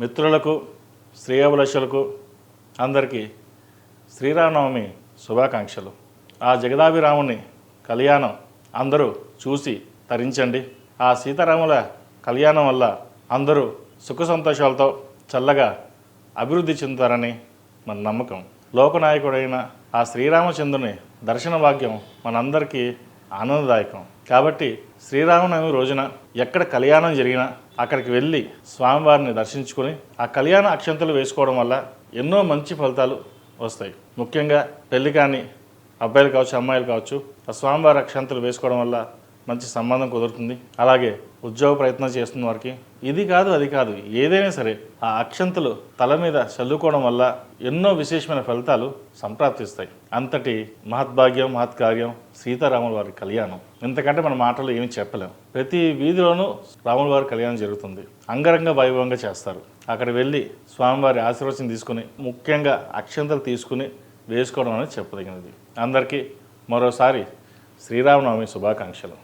మిత్రులకు శ్రేయోభిలాషులకు అందరికీ శ్రీరామనవమి శుభాకాంక్షలు. ఆ జగదాభిరాముని కళ్యాణం అందరూ చూసి తరించండి. ఆ సీతారాముల కళ్యాణం వల్ల అందరూ సుఖ సంతోషాలతో చల్లగా అభివృద్ధి చెందుతారని మన నమ్మకం. లోకనాయకుడైన ఆ శ్రీరామచంద్రుని దర్శన భాగ్యం మనందరికీ ఆనందదాయకం. కాబట్టి శ్రీరామనవమి రోజున ఎక్కడ కళ్యాణం జరిగినా అక్కడికి వెళ్ళి స్వామివారిని దర్శించుకొని ఆ కళ్యాణ అక్షంతలు వేసుకోవడం వల్ల ఎన్నో మంచి ఫలితాలు వస్తాయి. ముఖ్యంగా పెళ్ళి కాని అబ్బాయిలు కావచ్చు అమ్మాయిలు కావచ్చు ఆ స్వామివారి అక్షంతలు వేసుకోవడం వల్ల మంచి సంబంధం కుదురుతుంది. అలాగే ఉద్యోగ ప్రయత్నం చేస్తున్న వారికి ఇది కాదు అది కాదు. ఏదైనా సరే ఆ అక్షంతలు తల మీద చల్లుకోవడం వల్ల ఎన్నో విశేషమైన ఫలితాలు సంప్రాప్తిస్తాయి. అంతటి మహద్భాగ్యం మహత్కార్యం సీతారాముల వారి కళ్యాణం. ఇంతకంటే మన మాటలు ఏమి చెప్పలేం. ప్రతి వీధిలోనూ రాముల వారి కళ్యాణం జరుగుతుంది. అంగరంగ వైభవంగా చేస్తారు. అక్కడ వెళ్ళి స్వామివారి ఆశీర్వచనం తీసుకుని ముఖ్యంగా అక్షంతలు తీసుకుని వేసుకోవడం అనేది చెప్పదగినది. అందరికీ మరోసారి శ్రీరామనవమి శుభాకాంక్షలు.